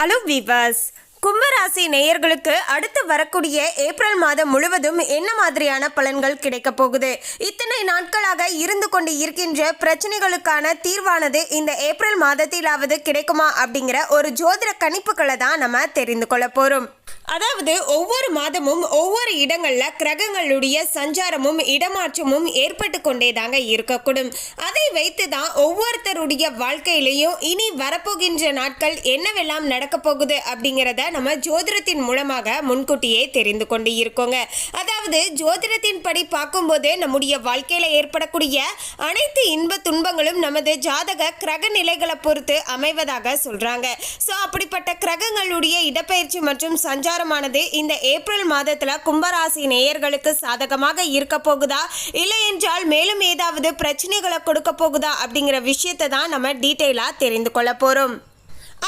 Hello விவாஸ் கும்பராசி நேயர்களுக்கு அடுத்து வரக்கூடிய ஏப்ரல் மாதம் முழுவதும் என்ன மாதிரியான பலன்கள் கிடைக்க போகுது? இத்தனை நாட்களாக இருந்து கொண்டு இருக்கின்ற பிரச்சனைகளுக்கான தீர்வானது இந்த ஏப்ரல் மாதத்திலாவது கிடைக்குமா அப்படிங்கிற ஒரு ஜோதிட கணிப்புகளை தான் நம்ம தெரிந்து கொள்ள போகிறோம் அதாவது ஒவ்வொரு மாதமும் ஒவ்வொரு இடங்கள்ல கிரகங்களுடைய சஞ்சாரமும் இடமாற்றமும் ஏற்பட்டு கொண்டே தாங்க இருக்கக்கூடும். அதை வைத்து தான் ஒவ்வொருத்தருடைய வாழ்க்கையிலையும் இனி வரப்போகின்ற நாட்கள் என்னவெல்லாம் நடக்க போகுது அப்படிங்கிறத நம்ம ஜோதிடத்தின் மூலமாக முன்கூட்டியே தெரிந்து கொண்டு இருக்கோங்க. அதாவது ஜோதிடத்தின் படி பார்க்கும்போது நம்முடைய வாழ்க்கையில் ஏற்படக்கூடிய அனைத்து இன்ப துன்பங்களும் நமது ஜாதக கிரக நிலைகளை பொறுத்து அமைவதாக சொல்றாங்க. ஸோ அப்படிப்பட்ட கிரகங்களுடைய இடப்பெயர்ச்சி மற்றும் சஞ்சாரமானது இந்த ஏப்ரல் மாதத்துல கும்பராசி நேயர்களுக்கு சாதகமாக இருக்க போகுதா? இல்லை என்றால் மேலும் ஏதாவது பிரச்சனைகளை கொடுக்க போகுதா? அப்படிங்கிற விஷயத்தை தான் நம்ம டீட்டெயிலாக தெரிந்து கொள்ள போறோம்.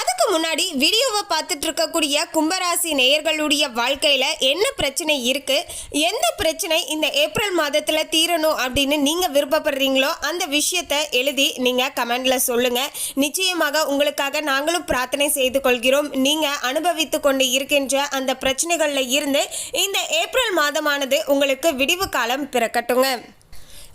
அதுக்கு முன்னாடி வீடியோவை பார்த்துட்டு இருக்கக்கூடிய கும்பராசி நேயர்களுடைய வாழ்க்கையில் என்ன பிரச்சனை இருக்குது எந்த பிரச்சனை இந்த ஏப்ரல் மாதத்தில் தீரணும் அப்படின்னு நீங்கள் விருப்பப்படுறீங்களோ அந்த விஷயத்தை எழுதி நீங்கள் கமெண்டில் சொல்லுங்கள் நிச்சயமாக உங்களுக்காக நாங்களும் பிரார்த்தனை செய்து கொள்கிறோம். நீங்கள் அனுபவித்து கொண்டு இருக்கின்ற அந்த பிரச்சனைகளில் இருந்து இந்த ஏப்ரல் மாதமானது உங்களுக்கு விடிவு காலம் பிறக்கட்டுங்க.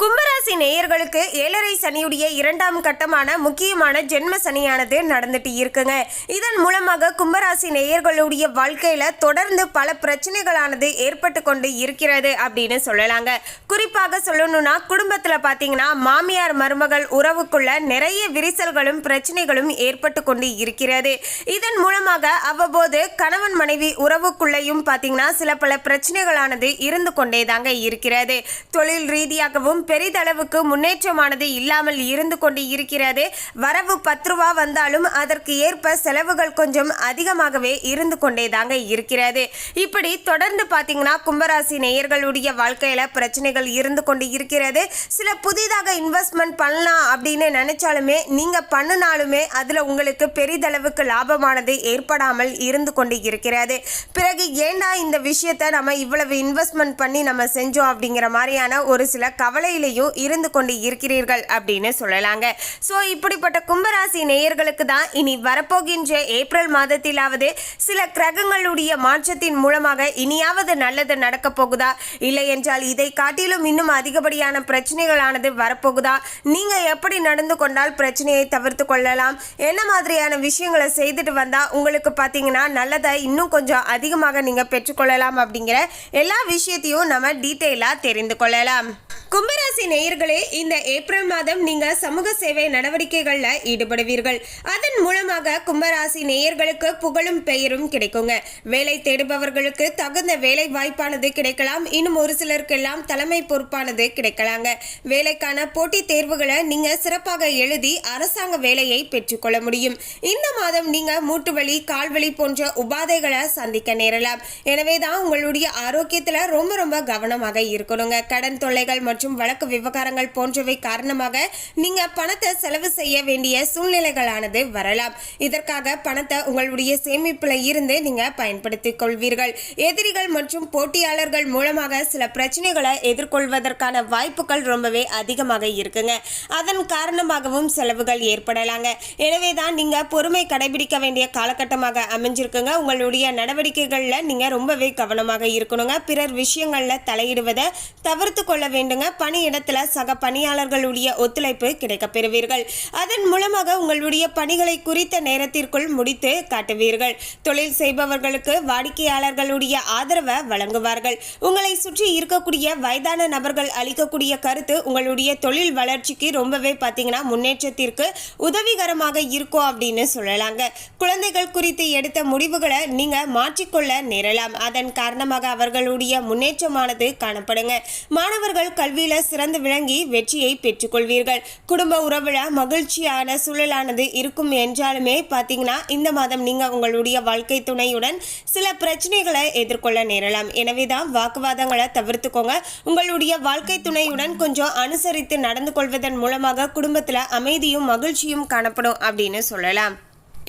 கும்பராசி நேயர்களுக்கு ஏழரை சனியுடைய இரண்டாம் கட்டமான முக்கியமான ஜென்ம சனியானது நடந்துட்டு இருக்குங்க. இதன் மூலமாக கும்பராசி நேயர்களுடைய வாழ்க்கையில தொடர்ந்து பல பிரச்சனைகளானது ஏற்பட்டு கொண்டு இருக்கிறது அப்படின்னு சொல்லலாங்க. குறிப்பாக சொல்லணும்னா குடும்பத்துல பாத்தீங்கன்னா மாமியார் மருமகள் உறவுக்குள்ள நிறைய விரிசல்களும் பிரச்சனைகளும் ஏற்பட்டு கொண்டு இருக்கிறது. இதன் மூலமாக அவ்வப்போது கணவன் மனைவி உறவுக்குள்ளேயும் பாத்தீங்கன்னா சில பல பிரச்சனைகளானது இருந்து கொண்டே தாங்க இருக்கிறது. தொழில் ரீதியாகவும் பெரிதளவுக்கு முன்னேற்றமானது இல்லாமல் இருந்து கொண்டு இருக்கிறது. வரவு பத்து ரூபா வந்தாலும் அதற்கு ஏற்ப செலவுகள் கொஞ்சம் அதிகமாகவே இருந்து கொண்டே தாங்க இருக்கிறது. இப்படி தொடர்ந்து பார்த்தீங்கன்னா கும்பராசி நேயர்களுடைய வாழ்க்கையில பிரச்சனைகள் இருந்து கொண்டு இருக்கிறது. சில புதிதாக இன்வெஸ்ட்மெண்ட் பண்ணலாம் அப்படின்னு நினைச்சாலுமே நீங்க பண்ணினாலுமே அதுல உங்களுக்கு பெரிதளவுக்கு லாபமானது ஏற்படாமல் இருந்து கொண்டு இருக்கிறது. பிறகு ஏண்டா இந்த விஷயத்தை நம்ம இவ்வளவு இன்வெஸ்ட்மெண்ட் பண்ணி நம்ம செஞ்சோம் அப்படிங்கிற மாதிரியான ஒரு சில கவலை நிலையிலையும் இருந்து கொண்டு இருக்கிறீர்கள் அப்படின்னு சொல்லலாங்க. ஸோ இப்படிப்பட்ட கும்பராசி நேயர்களுக்கு தான் இனி வரப்போகின்ற ஏப்ரல் மாதத்திலாவது சில கிரகங்களுடைய மாற்றத்தின் மூலமாக இனியாவது நல்லது நடக்க போகுதா? இல்லை என்றால் இதை காட்டிலும் இன்னும் அதிகப்படியான பிரச்சனைகளானது வரப்போகுதா? நீங்கள் எப்படி நடந்து கொண்டால் பிரச்சனையை தவிர்த்து கொள்ளலாம்? என்ன மாதிரியான விஷயங்களை செய்துட்டு வந்தால் உங்களுக்கு பார்த்தீங்கன்னா நல்லதை இன்னும் கொஞ்சம் அதிகமாக நீங்கள் பெற்றுக்கொள்ளலாம் அப்படிங்கிற எல்லா விஷயத்தையும் நம்ம டீட்டெயிலாக தெரிந்து கொள்ளலாம். கும்பர கும்பராசி நேயர்களே இந்த ஏப்ரல் மாதம் நீங்க சமூக சேவை நடவடிக்கைகள்ல ஈடுபடுவீர்கள். அதன் மூலமாக கும்பராசி நேயர்களுக்கு புகழும் பெயரும் கிடைக்குங்க. வேலை தேடுபவர்களுக்கு தகுந்த வேலை வாய்ப்பானது கிடைக்கலாம். இன்னும் ஒரு சிலருக்கெல்லாம் தலைமை பொறுப்பானது கிடைக்கலாங்க. வேலைக்கான போட்டித் தேர்வுகளை நீங்க சிறப்பாக எழுதி அரசாங்க வேலையை பெற்றுக்கொள்ள முடியும். இந்த மாதம் நீங்க மூட்டு வலி கால்வலி போன்ற உபாதைகளை சந்திக்க நேரலாம். எனவே தான் உங்களுடைய ஆரோக்கியத்துல ரொம்ப ரொம்ப கவனமாக இருக்கணுங்க. கடன் தொல்லைகள் மற்றும் வழக்கு விவகாரங்கள் போன்றவை காரணமாக நீங்க பணத்தை செலவு செய்ய வேண்டிய சூழ்நிலைகளானது வரலாம். இதற்காக பணத்தை உங்களுடைய சேமிப்புல இருந்து நீங்க பயன்படுத்திக் கொள்வீர்கள். எதிரிகள் மற்றும் போட்டியாளர்கள் மூலமாக சில பிரச்சனைகளை எதிர்கொள்வதற்கான வாய்ப்புகள் ரொம்பவே அதிகமாக இருக்குங்க. அதன் காரணமாகவும் செலவுகள் ஏற்படலாங்க. எனவே தான் நீங்க பொறுமை கடைபிடிக்க வேண்டிய காலகட்டமாக அமைஞ்சிருக்குங்க. உங்களுடைய நடவடிக்கைகள்ல நீங்க ரொம்பவே கவனமாக இருக்கணுங்க. பிறர் விஷயங்கள்ல தலையிடுவதை தவிர்த்து கொள்ள வேண்டுங்க. பணி இடத்துல சக பணியாளர்களுடைய ஒத்துழைப்பு கிடைக்க பெறுவீர்கள் அதன் மூலமாக உங்களுடைய பணிகளை குறித்த நேரத்திற்குள் முடித்து காட்டுவீர்கள். தொழில் செய்பவர்களுக்கு வாடிக்கையாளர்களுடைய ஆதரவை வழங்குவார்கள். உங்களை சுற்றி இருக்கக்கூடிய வயதான நபர்கள் அளிக்கக்கூடிய கருத்து உங்களுடைய தொழில் வளர்ச்சிக்கு ரொம்பவே பார்த்தீங்கன்னா முன்னேற்றத்திற்கு உதவிகரமாக இருக்கும் அப்படின்னு சொல்லலாங்க. குழந்தைகள் குறித்து எடுத்த முடிவுகளை நீங்க மாற்றிக்கொள்ள நேரலாம். அதன் காரணமாக அவர்களுடைய முன்னேற்றமானது காணப்படுங்க. மாணவர்கள் கல்வியில சிறந்து விளங்கி வெற்றியை பெற்றுக்கொள்வீர்கள். குடும்ப உறவுல மகிழ்ச்சியான சூழலானது இருக்கும் என்றாலுமே பார்த்தீங்கன்னா இந்த மாதம் நீங்கள் உங்களுடைய வாழ்க்கை துணையுடன் சில பிரச்சனைகளை எதிர்கொள்ள நேரலாம். எனவே தான் வாக்குவாதங்களை தவிர்த்துக்கோங்க. உங்களுடைய வாழ்க்கை துணையுடன் கொஞ்சம் அனுசரித்து நடந்து கொள்வதன் மூலமாக குடும்பத்தில் அமைதியும் மகிழ்ச்சியும் காணப்படும் அப்படின்னு சொல்லலாம்.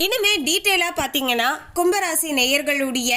இனிமே டீட்டெயிலாக பார்த்தீங்கன்னா கும்பராசி நேயர்களுடைய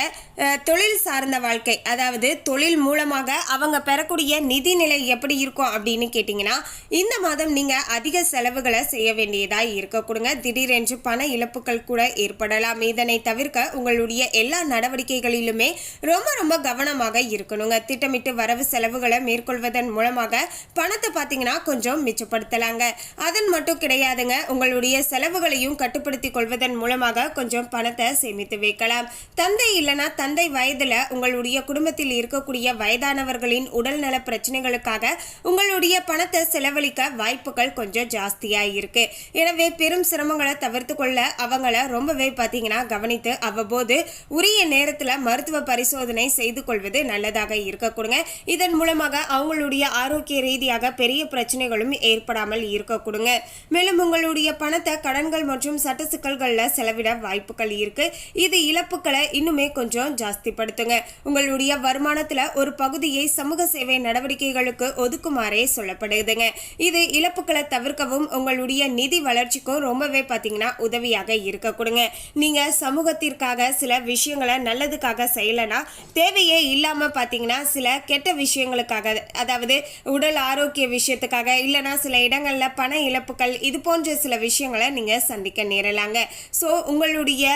தொழில் சார்ந்த வாழ்க்கை அதாவது தொழில் மூலமாக அவங்க பெறக்கூடிய நிதிநிலை எப்படி இருக்கும் அப்படின்னு கேட்டிங்கன்னா இந்த மாதம் நீங்கள் அதிக செலவுகளை செய்ய வேண்டியதாக இருக்கக்கூடுங்க திடீரென்று பண இழப்புகள் கூட ஏற்படலாம். இதனை தவிர்க்க உங்களுடைய எல்லா நடவடிக்கைகளிலுமே ரொம்ப ரொம்ப கவனமாக இருக்கணுங்க. திட்டமிட்டு வரவு செலவுகளை மேற்கொள்வதன் மூலமாக பணத்தை பார்த்தீங்கன்னா கொஞ்சம் மிச்சப்படுத்தலாங்க. அதன் மட்டும் கிடையாதுங்க உங்களுடைய செலவுகளையும் கட்டுப்படுத்தி கொள்வதன் மூலமாக கொஞ்சம் பணத்தை சேமித்து வைக்கலாம். தந்தை இல்லைன்னா தந்தை தந்தை வயதில் உங்களுடைய குடும்பத்தில் இருக்கக்கூடிய வயதானவர்களின் உடல்நல பிரச்சனைகளுக்காக உங்களுடைய பணத்தை செலவழிக்க வாய்ப்புகள் கொஞ்சம் ஜாஸ்தியாக இருக்கு. எனவே பெரும் சிரமங்களை தவிர்த்து கொள்ள அவங்கள ரொம்பவே பார்த்தீங்கன்னா கவனித்து அவ்வப்போது உரிய நேரத்தில் மருத்துவ பரிசோதனை செய்து கொள்வது நல்லதாக இருக்கக்கூடுங்க. இதன் மூலமாக அவங்களுடைய ஆரோக்கிய ரீதியாக பெரிய பிரச்சனைகளும் ஏற்படாமல் இருக்கக்கூடுங்க. மேலும் உங்களுடைய பணத்தை கடன்கள் மற்றும் சட்ட சிக்கல்களில் செலவிட வாய்ப்புகள் இருக்கு. இது இழப்புகளை இன்னுமே கொஞ்சம் ஜாஸ்திப்படுத்துங்க உங்களுடைய வருமானத்துல ஒரு பகுதியை சமூக சேவை நடவடிக்கைகளுக்கு ஒதுக்குமாறே சொல்லப்படுதுங்க. இது இழப்புகளை தவிர்க்கவும் உங்களுடைய நிதி வளர்ச்சிக்கும் ரொம்பவே பார்த்தீங்கன்னா உதவியாக இருக்க கொடுங்க. நீங்க சமூகத்திற்காக சில விஷயங்களை நல்லதுக்காக செய்யலைன்னா தேவையே இல்லாம பார்த்தீங்கன்னா சில கெட்ட விஷயங்களுக்காக அதாவது உடல் ஆரோக்கிய விஷயத்துக்காக இல்லைன்னா சில இடங்கள்ல பண இழப்புகள் இது போன்ற சில விஷயங்களை நீங்க சந்திக்க நேரலாங்க. ஸோ உங்களுடைய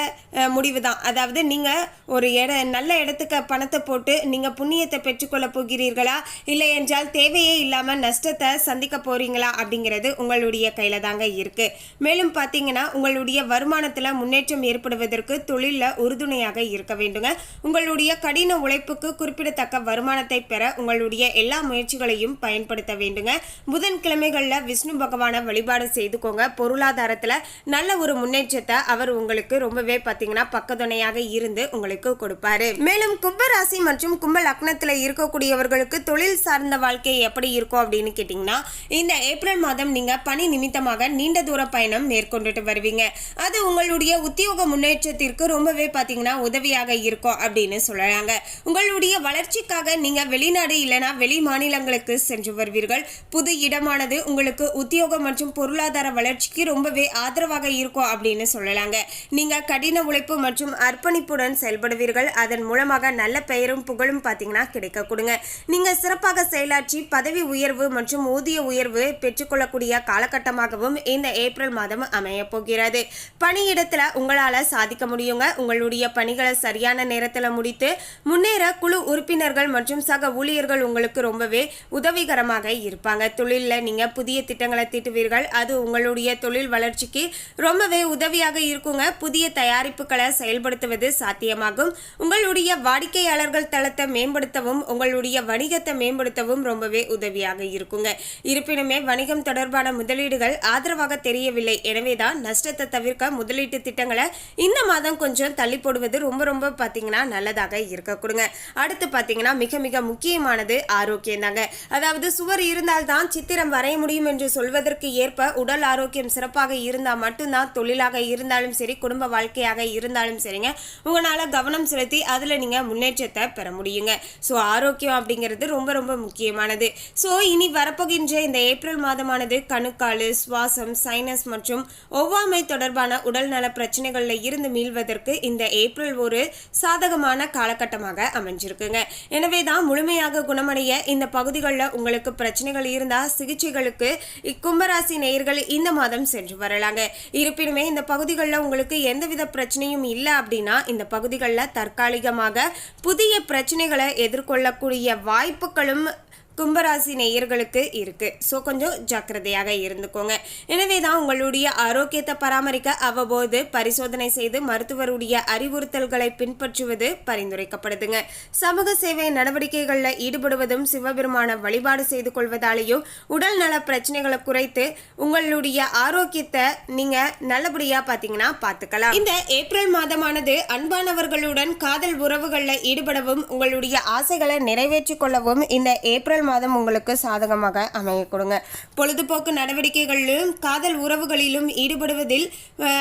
முடிவு தான் அதாவது நீங்க ஒரு இட நல்ல இடத்துக்கு பணத்தை போட்டு நீங்கள் புண்ணியத்தை பெற்றுக்கொள்ள போகிறீர்களா? இல்லை என்றால் தேவையே இல்லாமல் நஷ்டத்தை சந்திக்க போகிறீங்களா அப்படிங்கிறது உங்களுடைய கையில் தாங்க இருக்குது மேலும் பார்த்தீங்கன்னா உங்களுடைய வருமானத்தில் முன்னேற்றம் ஏற்படுவதற்கு தொழிலில் உறுதுணையாக இருக்க வேண்டுங்க. உங்களுடைய கடின உழைப்புக்கு குறிப்பிடத்தக்க வருமானத்தை பெற உங்களுடைய எல்லா முயற்சிகளையும் பயன்படுத்த வேண்டுங்க. புதன்கிழமைகளில் விஷ்ணு பகவானை வழிபாடு செய்துக்கோங்க. பொருளாதாரத்தில் நல்ல ஒரு முன்னேற்றத்தை அவர் உங்களுக்கு ரொம்பவே பார்த்தீங்கன்னா பக்கத்துணையாக இருந்து உங்களுக்கு கொடுப்பாரு. மேலும் கும்பராசி மற்றும் கும்ப லக்னத்துல இருக்கக்கூடியவர்களுக்கு தொழில் சார்ந்த வாழ்க்கை எப்படி இருக்கும் அப்படின்னு கேட்டிங்கன்னா இந்த ஏப்ரல் மாதம் நீங்க பணி நிமித்தமாக நீண்ட தூர பயணம் மேற்கொண்டுட்டு வருவீங்க. அது உங்களுடைய உத்தியோக முன்னேற்றத்திற்கு ரொம்பவே பார்த்தீங்கன்னா உதவியாக இருக்கும் அப்படின்னு சொல்லலாங்க. உங்களுடைய வளர்ச்சிக்காக நீங்க வெளிநாடு இல்லைனா வெளி மாநிலங்களுக்கு சென்று வருவீர்கள். புது இடமானது உங்களுக்கு உத்தியோகம் மற்றும் பொருளாதார வளர்ச்சிக்கு ரொம்பவே ஆதரவாக இருக்கும் அப்படின்னு சொல்லலாங்க. நீங்க கடின உழைப்பு மற்றும் அர்ப்பணிப்புடன் செயல்படுவீர்கள். அதன் மூலமாக நல்ல பெயரும் புகழும் பார்த்தீங்கன்னா கிடைக்க கொடுங்க. நீங்க சிறப்பாக செயலாற்றி பதவி உயர்வு மற்றும் ஊதிய உயர்வு பெற்றுக்கொள்ளக்கூடிய காலகட்டமாகவும் இந்த ஏப்ரல் மாதம் அமைய போகிறது. பணியிடத்துல உங்களால சாதிக்க முடியுங்க. உங்களுடைய பணிகளை சரியான நேரத்தில் முடித்து முன்னேற குழு உறுப்பினர்கள் மற்றும் சக ஊழியர்கள் உங்களுக்கு ரொம்பவே உதவிகரமாக இருப்பாங்க. தொழிலில் நீங்க புதிய திட்டங்களை தீட்டுவீர்கள். அது உங்களுடைய தொழில் வளர்ச்சிக்கு ரொம்பவே உதவியாக இருக்குங்க. புதிய தயாரிப்புகளை செயல்படுத்துவது சாத்தியமாகும். உங்களுடைய வாடிக்கையாளர்கள் தளத்தை மேம்படுத்தவும் உங்களுடைய வணிகத்தை மேம்படுத்தவும் ரொம்பவே உதவியாக இருக்குங்க. இருப்பினுமே வணிகம் தொடர்பான முதலீடுகள் ஆதரவாக தெரியவில்லை. எனவேதான் நஷ்டத்தை தவிர்க்க முதலீட்டு திட்டங்களை இந்த மாதம் கொஞ்சம் தள்ளி போடுவது ரொம்ப ரொம்ப பார்த்தீங்கன்னா நல்லதாக இருக்க கொடுங்க. அடுத்து பார்த்தீங்கன்னா மிக மிக முக்கியமானது ஆரோக்கியம் தாங்க அதாவது சுவர் இருந்தால்தான் சித்திரம் வரைய முடியும் என்று சொல்வதற்கு ஏற்ப உடல் ஆரோக்கியம் சிறப்பாக இருந்தால் மட்டும்தான் தொழிலாக இருந்தாலும் சரி குடும்ப வாழ்க்கையாக இருந்தாலும் சரிங்க. உங்களால் கவனம் செலுத்த அதில் நீங்கள் முன்னேற்றத்தை பெற முடியுங்க. ஸோ ஆரோக்கியம் அப்படிங்கிறது ரொம்ப ரொம்ப முக்கியமானது. ஸோ இனி வரப்போகின்ற இந்த ஏப்ரல் மாதமானது கணுக்காலு சுவாசம் சைனஸ் மற்றும் ஒவ்வாமை தொடர்பான உடல் நல பிரச்சனைகளில் இருந்து மீள்வதற்கு இந்த ஏப்ரல் ஒரு சாதகமான காலகட்டமாக அமைஞ்சிருக்குங்க. எனவே தான் முழுமையாக குணமடைய இந்த பகுதிகளில் உங்களுக்கு பிரச்சனைகள் இருந்தால் சிகிச்சைகளுக்கு இக்கும்பராசி நேயர்கள் இந்த மாதம் சென்று வரலாங்க. இருப்பினுமே இந்த பகுதிகளில் உங்களுக்கு எந்தவித பிரச்சனையும் இல்லை அப்படின்னா இந்த பகுதிகளில் தற்கொலை தற்காலிகமாக புதிய பிரச்சனைகளை எதிர்கொள்ளக்கூடிய வாய்ப்புகளும் கும்பராசி நேயர்களுக்கு இருக்கு. ஸோ கொஞ்சம் ஜாக்கிரதையாக இருந்துக்கோங்க. எனவே தான் உங்களுடைய ஆரோக்கியத்தை பராமரிக்க அவ்வப்போது பரிசோதனை செய்து மருத்துவருடைய அறிவுறுத்தல்களை பின்பற்றுவது பரிந்துரைக்கப்படுதுங்க. சமூக சேவை நடவடிக்கைகளில் ஈடுபடுவதும் சிவபெருமான வழிபாடு செய்து கொள்வதாலேயும் உடல் நல பிரச்சனைகளை குறைத்து உங்களுடைய ஆரோக்கியத்தை நீங்க நல்லபடியா பார்த்தீங்கன்னா பார்த்துக்கலாம் இந்த ஏப்ரல் மாதமானது அன்பானவர்களுடன் காதல் உறவுகளில் ஈடுபடவும் உங்களுடைய ஆசைகளை நிறைவேற்றிக் கொள்ளவும் இந்த ஏப்ரல் ஏப்ரல் மாதம் உங்களுக்கு சாதகமாக அமைய கொடுங்க. பொழுதுபோக்கு நடவடிக்கைகளிலும் காதல் உறவுகளிலும் ஈடுபடுவதில்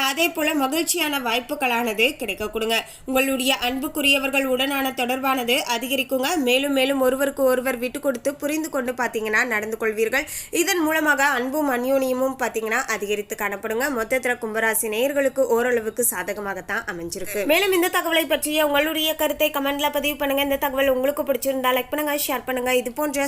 அதே போல மகிழ்ச்சியான வாய்ப்புகளானது கிடைக்க கொடுங்க. உங்களுடைய அன்புக்குரியவர்கள் உடனான தொடர்பானது அதிகரிக்குங்க. மேலும் மேலும் ஒருவருக்கு ஒருவர் விட்டு கொடுத்து புரிந்து கொண்டு பார்த்தீங்கன்னா நடந்து கொள்வீர்கள். இதன் மூலமாக அன்பும் அன்யோனியமும் பார்த்தீங்கன்னா அதிகரித்து காணப்படுங்க. மொத்தத்தில் கும்பராசி நேயர்களுக்கு ஓரளவுக்கு சாதகமாகத்தான் அமைஞ்சிருக்கு. மேலும் இந்த தகவலை பற்றிய உங்களுடைய கருத்தை கமெண்ட்ல பதிவு பண்ணுங்க. இந்த தகவல் உங்களுக்கு பிடிச்சிருந்தா லைக் பண்ணுங்க ஷேர் பண்ணுங்க. இது போன்ற